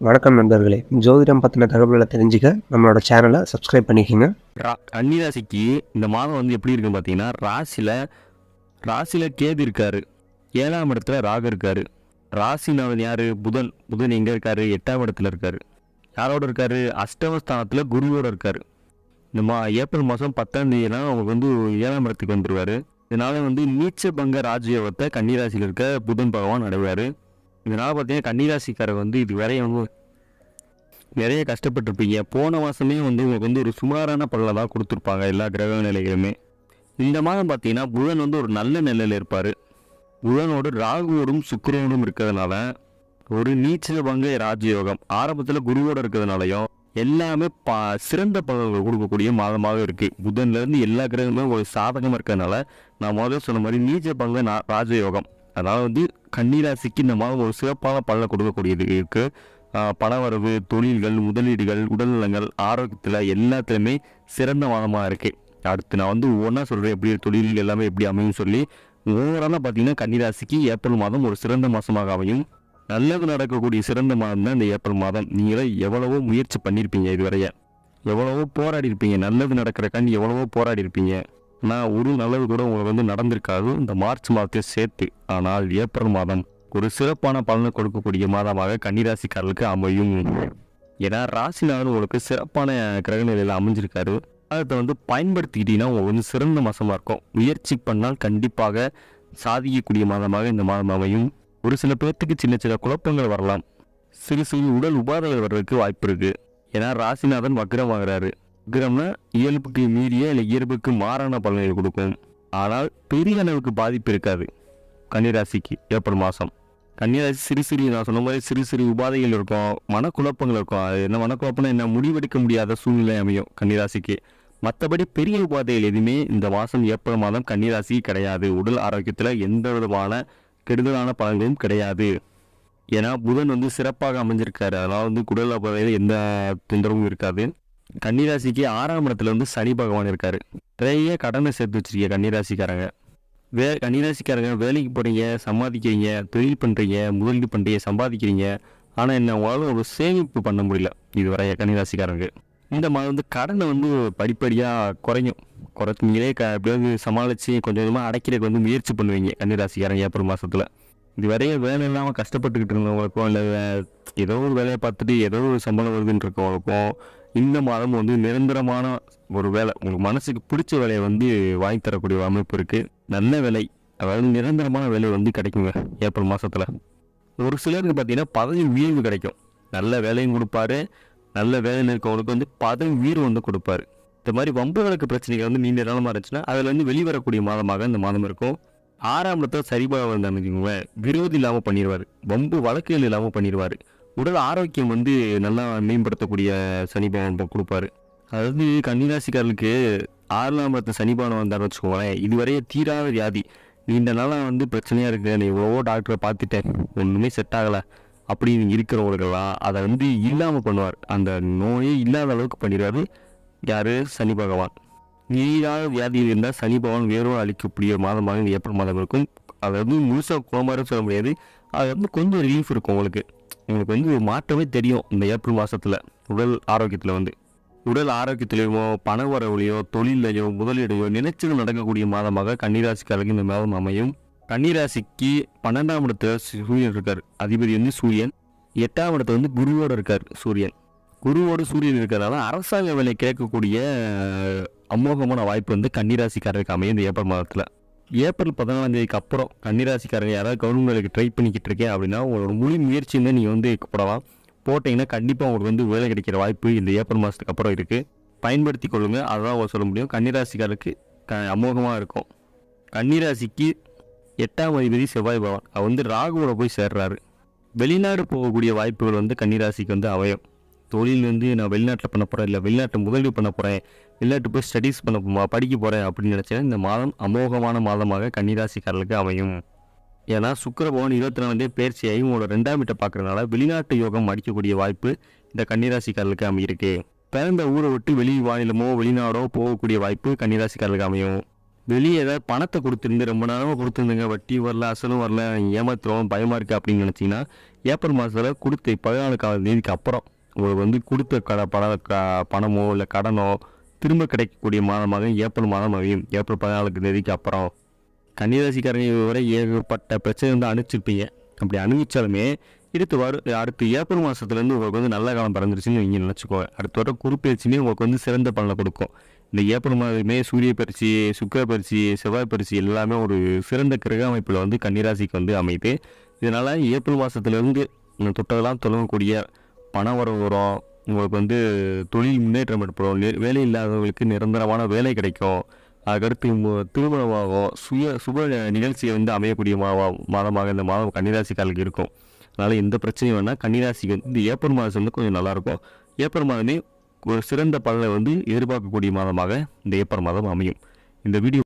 வணக்கம் நண்பர்களே. ஜோதிடம் பற்றின தகவல்களை தெரிஞ்சுக்க நம்மளோட சேனலை சப்ஸ்கிரைப் பண்ணிக்கோங்க. ரா கன்னிராசிக்கு இந்த மாதம் வந்து எப்படி இருக்குன்னு பார்த்தீங்கன்னா ராசியில் ராசியில் கேது இருக்கார். ஏழாம் இடத்துல ராகு இருக்கார். ராசினாவது யார்? புதன். புதன் எங்கே இருக்கார்? எட்டாம் இடத்துல இருக்கார். யாரோட இருக்கார்? அஷ்டமஸ்தானத்தில் குருவோட இருக்கார். இந்த மா ஏப்ரல் மாதம் பத்தாம் தேதியெல்லாம் அவங்க வந்து ஏழாம் இடத்துக்கு வந்துடுவார் இதனால் வந்து நீச்ச பங்க ராஜயோகத்தை கன்னிராசியில் இருக்க புதன் பகவான் அடைவார். இதனால் பார்த்தீங்கன்னா கன்னிராசிக்காரர் வந்து இது வரைய வந்து நிறைய கஷ்டப்பட்டிருப்பீங்க. போன மாதமே வந்து உங்களுக்கு வந்து ஒரு சுமாரான பலனை தான் கொடுத்துருப்பாங்க எல்லா கிரக நிலைகளுமே. இந்த மாதம் பார்த்தீங்கன்னா புதன் வந்து ஒரு நல்ல நிலையில் இருப்பார். புதனோடு ராகுவோடும் சுக்கிரனோடும் இருக்கிறதுனால ஒரு நீச்சல் பங்கு ராஜயோகம் ஆரம்பத்தில் குருவோடு இருக்கிறதுனாலையும் எல்லாமே பா சிறந்த பலன்கள் கொடுக்கக்கூடிய மாதமாக இருக்குது புதன்லேருந்து எல்லா கிரகமும் ஒரு சாதகமாக இருக்கிறதுனால நான் முதல்ல சொன்ன மாதிரி நீச்சல் பங்கு நா- ராஜயோகம். அதாவது வந்து கன்னிராசிக்கு இந்த மாதம் ஒரு சிறப்பான பலனை கொடுக்கக்கூடியது இருக்குது பணவரவு தொழில்கள் முதலீடுகள் உடல்நலங்கள் ஆரோக்கியத்தில் எல்லாத்துலேயுமே சிறந்த மாதமாக இருக்குது அடுத்து நான் வந்து ஒவ்வொன்றா சொல்கிறேன் எப்படி தொழில் எல்லாமே எப்படி அமையும் சொல்லி. ஓவராலாக பார்த்தீங்கன்னா கன்னிராசிக்கு ஏப்ரல் மாதம் ஒரு சிறந்த மாதமாக அமையும். நல்லது நடக்கக்கூடிய சிறந்த மாதம் தான் இந்த ஏப்ரல் மாதம். நீங்களே எவ்வளவோ முயற்சி பண்ணியிருப்பீங்க இதுவரைய. எவ்வளவோ போராடி இருப்பீங்க நல்லது நடக்கிறக்காண்டி எவ்வளவோ போராடி இருப்பீங்க ஆனால் ஒரு நல்லது கூட உங்களுக்கு வந்து நடந்திருக்காது. இந்த மார்ச் மாதத்தை சேர்த்து. ஆனால் ஏப்ரல் மாதம் ஒரு சிறப்பான பலனை கொடுக்கக்கூடிய மாதமாக கன்னிராசிக்காரர்களுக்கு அமையும். ஏன்னா ராசிநாதன் உங்களுக்கு சிறப்பான கிரக நிலையில் அமைஞ்சிருக்காரு. அதை வந்து பயன்படுத்திக்கிட்டீங்கன்னா உங்களுக்கு வந்து சிறந்த மாதமாக இருக்கும். முயற்சி பண்ணால் கண்டிப்பாக சாதிக்கக்கூடிய மாதமாக இந்த மாதம் அமையும். ஒரு சில பேர்த்துக்கு சின்ன சின்ன குழப்பங்கள் வரலாம். சிறு சிறு உடல் உபாதைகள் வர்றதுக்கு வாய்ப்பு இருக்குது ஏன்னா ராசிநாதன் வக்ரம் வாங்குறாரு. கிரகம்னா இயல்புக்கு மீறிய இல்லை இயல்புக்கு மாறான பலன்களை கொடுக்கும். ஆனால் பெரிய அளவுக்கு பாதிப்பு இருக்காது. கன்னிராசிக்கு ஏப்ரல் மாதம். கன்னிராசி சிறு சிறு நான் சொன்ன மாதிரி சிறு சிறு உபாதைகள் இருக்கும் மனக்குழப்பங்கள் இருக்கும். அது என்ன மனக்குழப்பம்னா என்ன முடிவெடுக்க முடியாத சூழ்நிலை அமையும் கன்னிராசிக்கு. மற்றபடி பெரிய உபாதைகள் எதுவுமே இந்த மாதம் ஏப்ரல் மாதம் கன்னிராசி கிடையாது. உடல் ஆரோக்கியத்தில் எந்த விதமான கெடுதலான பலன்களும் கிடையாது. ஏன்னா புதன் வந்து சிறப்பாக அமைஞ்சிருக்காரு. அதனால் வந்து குடல் உபாதையில் எந்த தொந்தரவும் இருக்காது. கன்னிராசிக்கு ஆறாம் இடத்துல வந்து சனி பகவான் இருக்கார். நிறைய கடனை சேர்த்து வச்சிருக்கீங்க கன்னிராசிக்காரங்க. வே கன்னிராசிக்காரங்க வேலைக்கு போகிறீங்க சம்பாதிக்கிறீங்க தொழில் பண்ணுறீங்க முதலீடு பண்ணுறீங்க சம்பாதிக்கிறீங்க. ஆனால் என்ன உங்களால் ஒரு சேமிப்பு பண்ண முடியல இதுவரை கன்னிராசிக்காரங்க. இந்த மாதம் வந்து கடனை வந்து படிப்படியாக குறையும். குறைச்சிங்களே க எப்படியாவது சமாளித்து கொஞ்சம் கொஞ்சமாக அடைக்கிறதுக்கு வந்து முயற்சி பண்ணுவீங்க கன்னிராசிக்காரங்க ஏப்ரல் மாதத்தில் இது இதுவரைய வேலை இல்லாமல் கஷ்டப்பட்டுக்கிட்டு இருந்தவங்களுக்கும் இல்லை ஏதோ ஒரு வேலையை பார்த்துட்டு ஏதோ ஒரு சம்பளம் வருதுன்னு இருக்கவங்களுக்கும் இந்த மாதம் வந்து நிரந்தரமான ஒரு வேலை உங்களுக்கு மனசுக்கு பிடிச்ச வேலையை வந்து வாங்கி தரக்கூடிய அமைப்பு இருக்குது நல்ல வேலை அதாவது நிரந்தரமான வேலை வந்து கிடைக்குங்க ஏப்ரல் மாதத்தில் ஒரு சிலருக்கு பார்த்தீங்கன்னா பதவி உயர்வு கிடைக்கும். நல்ல வேலையும் கொடுப்பாரு நல்ல வேலையில் இருக்கவங்களுக்கு வந்து பதவி உயர்வு வந்து கொடுப்பாரு. இந்த மாதிரி வம்பு வழக்கு பிரச்சனைகள் வந்து நீண்ட நாளமாக இருந்துச்சுன்னா அதில் வந்து வெளிவரக்கூடிய மாதமாக இந்த மாதம் இருக்கும். ஆறாம் சரிபாக வந்தான்னு வச்சுக்கோங்களேன். விரோதி இல்லாமல் பண்ணிடுவார் வம்பு வழக்குகள் இல்லாமல் பண்ணிடுவார் உடல் ஆரோக்கியம் வந்து நல்லா மேம்படுத்தக்கூடிய சனி பகவான் கொடுப்பாரு. அதாவது கன்னிராசிக்காரர்களுக்கு ஆறாம் இடத்துல சனி பகவான் வந்தான்னு வச்சுக்கோங்களேன் இதுவரைய தீராத வியாதி. நீண்ட நாளாக வந்து பிரச்சனையாக இருக்குது நான் எவ்வளவோ டாக்டரை பார்த்துட்டேன். ஒன்றுமே செட் ஆகலை. அப்படின்னு இருக்கிறவர்களெல்லாம் அதை வந்து இல்லாமல் பண்ணுவார். அந்த நோயே இல்லாத அளவுக்கு பண்ணிடுவார் யார்? சனி பகவான். நீராக வியாதியில் இருந்தால் சனி பகவான் வேரோடு அளிக்கக்கூடிய மாதமாக இந்த ஏப்ரல் மாதம் இருக்கும். அதை வந்து முழுசாக குளமாரும் சொல்ல முடியாது. அது வந்து கொஞ்சம் ரிலீஃப் இருக்கும் உங்களுக்கு. உங்களுக்கு வந்து ஒரு மாற்றமே தெரியும் இந்த ஏப்ரல் மாதத்தில் உடல் ஆரோக்கியத்தில் வந்து. உடல் ஆரோக்கியத்திலையோ பண வரவுலையோ தொழிலையோ முதலீடையோ நினைச்சது நடக்கக்கூடிய மாதமாக கன்னிராசிக்காரருக்கு இந்த மாதம் அமையும். கன்னிராசிக்கு பன்னெண்டாம் இடத்துல சூரியன் இருக்கார். அதிபதி வந்து சூரியன். எட்டாம் இடத்துல வந்து குருவோடு இருக்கார் சூரியன். குருவோடு சூரியன் இருக்கிறதால அரசாங்க வேலை கேட்கக்கூடிய அமோகமான வாய்ப்பு வந்து கன்னிராசிக்காரருக்கு அமையும் இந்த ஏப்ரல் மாதத்தில். ஏப்ரல் பதினாலாம் தேதிக்கு அப்புறம் கன்னிராசிக்காரங்க யாராவது கவர்மெண்ட் ட்ரை பண்ணிக்கிட்டு இருக்கேன் அப்படின்னா உங்களோட முழு முயற்சின்னு நீங்கள் வந்து போடலாம். போட்டிங்கன்னா கண்டிப்பாக உங்களுக்கு வந்து வேலை கிடைக்கிற வாய்ப்பு இந்த ஏப்ரல் மாதத்துக்கு அப்புறம் இருக்குது பயன்படுத்தி கொள்ளுங்க. அதான் சொல்ல முடியும். கன்னிராசிக்காரருக்கு க அமோகமாக இருக்கும். கன்னிராசிக்கு எட்டாம் அதிபதி செவ்வாய் பவன் அவர் வந்து ராகுவோட போய் சேர்றாரு. வெளிநாடு போகக்கூடிய வாய்ப்புகள் வந்து கன்னிராசிக்கு வந்து அமையும். தொழில் வந்து நான் வெளிநாட்டில் பண்ண போகிறேன் இல்லை வெளிநாட்டில் முதலீடு பண்ண போகிறேன் இல்லாட்டு போய் ஸ்டடீஸ் பண்ண படிக்க போகிறேன் அப்படின்னு நினச்சேன்னா இந்த மாதம் அமோகமான மாதமாக கன்னிராசிக்காரர்களுக்கு அமையும். ஏன்னா சுக்கரபவன் இருபத்தி நாலாம் பேர்ச்சியாகி உங்களோட ரெண்டாம் வீட்டை பார்க்குறதுனால வெளிநாட்டு யோகம் அடிக்கக்கூடிய வாய்ப்பு இந்த கன்னிராசிக்காரர்களுக்கு அமையிருக்கு. பிறந்த ஊரை விட்டு வெளி மாநிலமோ வெளிநாடோ போகக்கூடிய வாய்ப்பு கன்னிராசிக்காரர்களுக்கு அமையும். வெளியே ஏதாவது பணத்தை கொடுத்துருந்து ரொம்ப நேரமாக கொடுத்துருந்துங்க வட்டி வரல அசலும் வரல ஏமாத்துறோம் பயமாக இருக்குது அப்படின்னு நினச்சிங்கன்னா ஏப்ரல் மாதத்தில் கொடுத்த பதினாலு கால தேதிக்கு அப்புறம் உங்களுக்கு வந்து கொடுத்த கட பண பணமோ இல்லை கடனோ திரும்ப கிடைக்கக்கூடிய மாதமாக ஏப்ரல் மாதம் அமையும் ஏப்ரல் பதினாலுக்கு தேதிக்கு அப்புறம் கன்னிராசிக்காரங்க வரை ஏகப்பட்ட பிரச்சனை வந்து அனுப்பிச்சிருப்பீங்க அப்படி அனுபவிச்சாலுமே அடுத்து வர அடுத்து ஏப்ரல் மாதத்துலேருந்து உங்களுக்கு வந்து நல்ல காலம் பிறந்துருச்சுன்னு நீங்கள் நினச்சிக்கோங்க. அடுத்த வர குறுப்பெயர்ச்சியுமே உங்களுக்கு வந்து சிறந்த பலனை கொடுக்கும். இந்த ஏப்ரல் மாதமே சூரிய பயிற்சி சுக்கர பயிற்சி செவ்வாய் பயிற்சி எல்லாமே ஒரு சிறந்த கிரக அமைப்பில் வந்து கன்னிராசிக்கு வந்து அமைது இதனால் ஏப்ரல் மாதத்துலேருந்து தொட்டதெல்லாம் தொடங்கக்கூடிய பண வரவு வரும். உங்களுக்கு வந்து தொழில் முன்னேற்றம் ஏற்படும். வேலை இல்லாதவங்களுக்கு நிரந்தரமான வேலை கிடைக்கும். அதுக்கடுத்து திருமணமாகும் சுய சுப நிகழ்ச்சியை வந்து அமையக்கூடிய மா மாதமாக இந்த மாதம் கன்னிராசிக்காரர்களுக்கு இருக்கும். அதனால் எந்த பிரச்சனையும் வேணால் கன்னிராசிக்கு வந்து இந்த ஏப்ரல் மாதம் வந்து கொஞ்சம் நல்லாயிருக்கும். ஏப்ரல் மாதமே ஒரு சிறந்த பலனை வந்து எதிர்பார்க்கக்கூடிய மாதமாக இந்த ஏப்ரல் மாதம் அமையும். இந்த வீடியோ